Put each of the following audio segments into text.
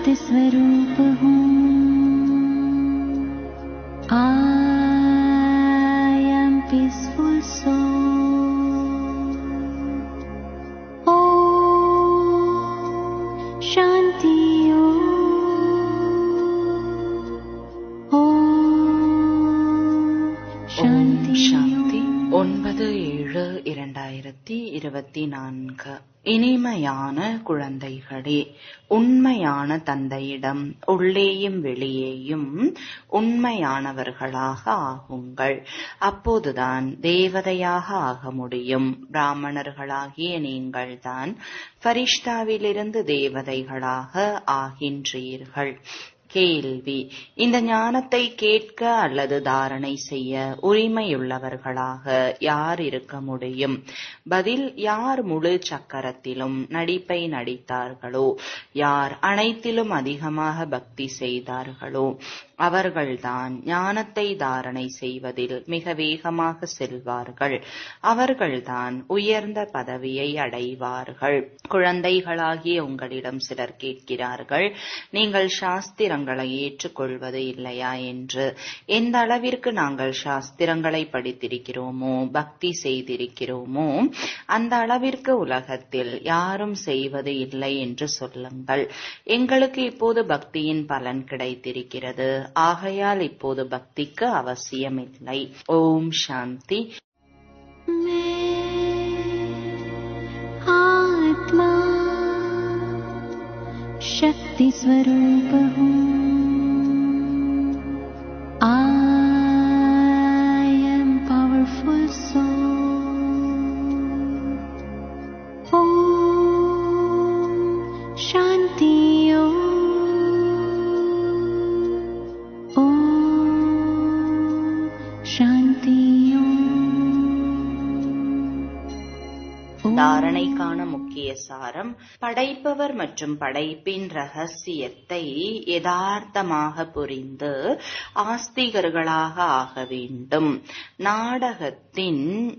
शान्ति स्वरूप। हूँ ஒன்பது ஏழு இரண்டாயிரத்தி இருபத்தி நான்கு. இனிமையான குழந்தைகளே உண்மையான தந்தையிடம் உள்ளேயும் வெளியேயும் உண்மையானவர்களாக ஆகுங்கள். அப்போதுதான் தேவதையாக ஆக முடியும். பிராமணர்களாகிய நீங்கள்தான் ஃபரிஷ்தாவிலிருந்து தேவதைகளாக ஆகின்றீர்கள். கேள்வி. இந்த ஞானத்தை கேட்க அல்லது தாரணை செய்ய உரிமையுள்ளவர்களாக யார் இருக்க முடியும்? பதில் யார் முழு சக்கரத்திலும் நடிப்பை நடித்தார்களோ? யார் அனைத்திலும் அதிகமாக பக்தி செய்தார்களோ? அவர்கள்தான் ஞானத்தை தாரணை செய்வதில் மிக வேகமாக செல்வார்கள். அவர்கள்தான் உயர்ந்த பதவியை அடைவார்கள். குழந்தைகளாகிய உங்களிடம் சிலர் கேட்கிறார்கள் நீங்கள் சாஸ்திரங்களை ஏற்றுக்கொள்வது இல்லையா என்று எந்த அளவிற்கு நாங்கள் சாஸ்திரங்களை படித்திருக்கிறோமோ பக்தி செய்திருக்கிறோமோ அந்த அளவிற்கு உலகத்தில் யாரும் செய்வது இல்லை என்று சொல்லுங்கள் எங்களுக்கு இப்போது பக்தியின் பலன் கிடைத்திருக்கிறது ஆகையால் இப்போது பக்திக்கு அவசியமில்லை ஓம் சாந்தி मैं आत्मा शक्ति தாரணைக்கான முக்கிய சாரம் படைப்பவர் மற்றும் படைப்பின் ரகசியத்தை யதார்த்தமாக புரிந்து ஆஸ்திகர்களாக ஆக வேண்டும். நாடகத்தின்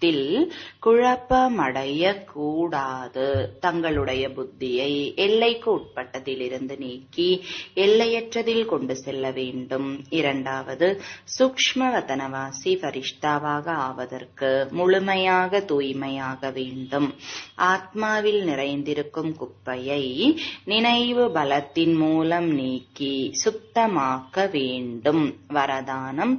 ஞானத்தில் குழப்பமடைய கூடாது தங்களுடைய புத்தியை எல்லைக்கு உட்பட்டதிலிருந்து நீக்கி எல்லையற்றதில் கொண்டு செல்ல வேண்டும். இரண்டாவது சூக்ஷ்ம வதனவாசி பரிஷ்டாவாக ஆவதற்கு முழுமையாக தூய்மையாக வேண்டும். ஆத்மாவில் நிறைந்திருக்கும் குப்பையை நினைவு பலத்தின் மூலம் நீக்கி சுத்தமாக்க வேண்டும். வரதானம்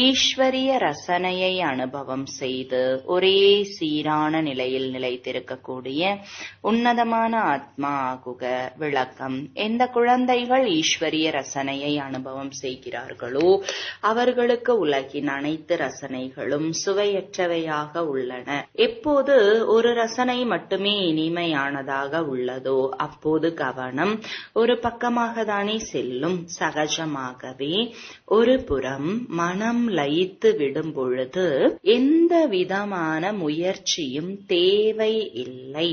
ஈஸ்வரிய ரசனையை அனுபவம் செய்து ஒரே சீரான நிலையில் நிலைத்திருக்கக்கூடிய உன்னதமான ஆத்மா ஆகுக விளக்கம். எந்த குழந்தைகள் ஈஸ்வரிய ரசனையை அனுபவம் செய்கிறார்களோ அவர்களுக்கு உலகின் அனைத்து ரசனைகளும் சுவையற்றவையாக உள்ளன. எப்போது ஒரு ரசனை மட்டுமே இனிமையானதாக உள்ளதோ அப்போது கவனம் ஒரு பக்கமாக தானே செல்லும். சகஜமாகவே ஒரு புறம் மனம் லயித்து விடும் பொழுது எந்த விதமான முயற்சியும் தேவை இல்லை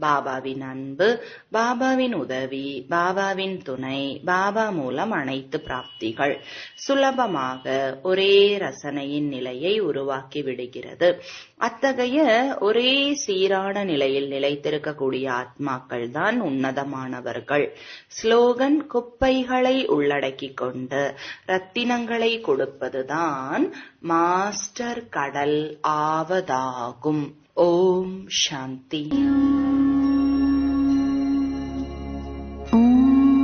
பாபாவின் அன்பு பாபாவின் உதவி பாபாவின் துணை பாபா மூலம் அனைத்து பிராப்திகள் சுலபமாக ஒரே ரசனையின் நிலையை உருவாக்கி விடுகிறது. அத்தகைய ஒரே சீரான நிலையில் நிலைத்திருக்கக்கூடிய ஆத்மாக்கள் தான் உன்னதமானவர்கள். ஸ்லோகன் குப்பைகளை உள்ளடக்கிக் கொண்டு ரத்தினங்களை கொடுப்பதுதான் மாஸ்டர் கடல் ஆவதாகும். ஓம் சாந்தி. 嗯